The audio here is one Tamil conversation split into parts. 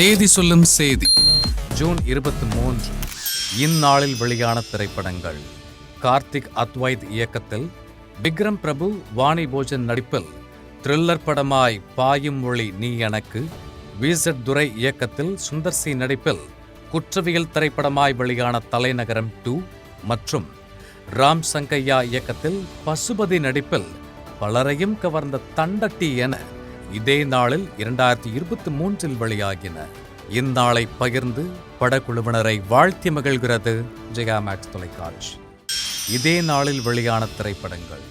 தேதி சொல்லும் செய்தி. ஜூன் இருபத்தி மூன்று இந்நாளில் வெளியான திரைப்படங்கள். கார்த்திக் அத்வைத் இயக்கத்தில் விக்ரம் பிரபு வாணி போஜன் நடிப்பில் த்ரில்லர் படமாய் பாயும் மொழி நீ எனக்கு விசட் துரை இயக்கத்தில் சுந்தர் சி நடிப்பில் குற்றவியல் திரைப்படமாய் வெளியான தலைநகரம் டூ மற்றும் ராம் சங்கையா இயக்கத்தில் பசுபதி நடிப்பில் பலரையும் கவர்ந்த தண்டட்டி என இதே நாளில் இரண்டாயிரத்தி இருபத்தி மூன்றில் வெளியாகின. இந்நாளை பகிர்ந்து படக்குழுவினரை வாழ்த்தி மகிழ்கிறது ஜெயா மேக்ஸ் தொலைக்காட்சி. இதே நாளில் வெளியான திரைப்படங்கள்.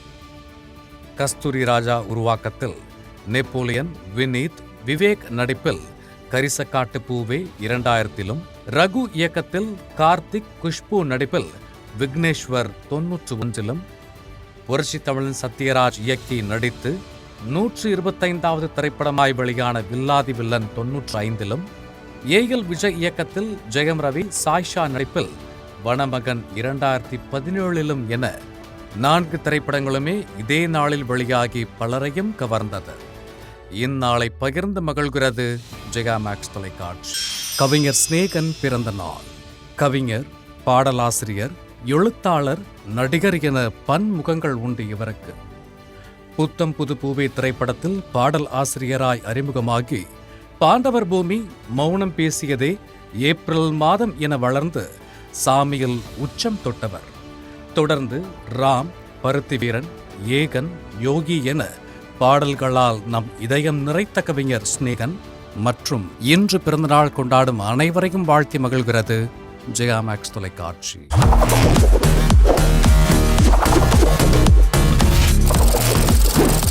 கஸ்தூரி ராஜா உருவாக்கத்தில் நெப்போலியன் வினீத் விவேக் நடிப்பில் கரிசக்காட்டு பூவே இரண்டாயிரத்திலும் ரகு இயக்கத்தில் கார்த்திக் குஷ்பு நடிப்பில் விக்னேஸ்வர் தொன்னூற்று ஒன்றிலும் புரட்சி தமிழன் சத்யராஜ் இயக்கி நடித்து நூற்று இருபத்தைந்தாவது திரைப்படமாய் வெளியான வில்லாதி வில்லன் தொன்னூற்று ஐந்திலும் ஏஎல் விஜய் இயக்கத்தில் ஜெயம் ரவி சாய்ஷா நடிப்பில் வனமகன் இரண்டாயிரத்தி பதினேழிலும் என நான்கு திரைப்படங்களுமே இதே நாளில் வெளியாகி பலரையும் கவர்ந்தது. இந்நாளை பகிர்ந்து மகிழ்கிறது ஜெயா மேக்ஸ் தொலைக்காட்சி. கவிஞர் ஸ்நேகன் பிறந்த நாள். கவிஞர் பாடலாசிரியர் எழுத்தாளர் நடிகர் என பன்முகங்கள் உண்டு இவருக்கு. புத்தம் புது பூவே திரைப்படத்தில் பாடல் ஆசிரியராய் அறிமுகமாகி பாண்டவர் பூமி மௌனம் பேசியதே ஏப்ரல் மாதம் என வளர்ந்து சாமியில் உச்சம் தொட்டவர். தொடர்ந்து ராம் பருத்தி வீரன் ஏகன் யோகி என பாடல்களால் நம் இதயம் நிறைத்த கவிஞர் ஸ்நேகன் மற்றும் இன்று பிறந்தநாள் கொண்டாடும் அனைவரையும் வாழ்த்தி மகிழ்கிறது ஜெயா மேக்ஸ் தொலைக்காட்சி.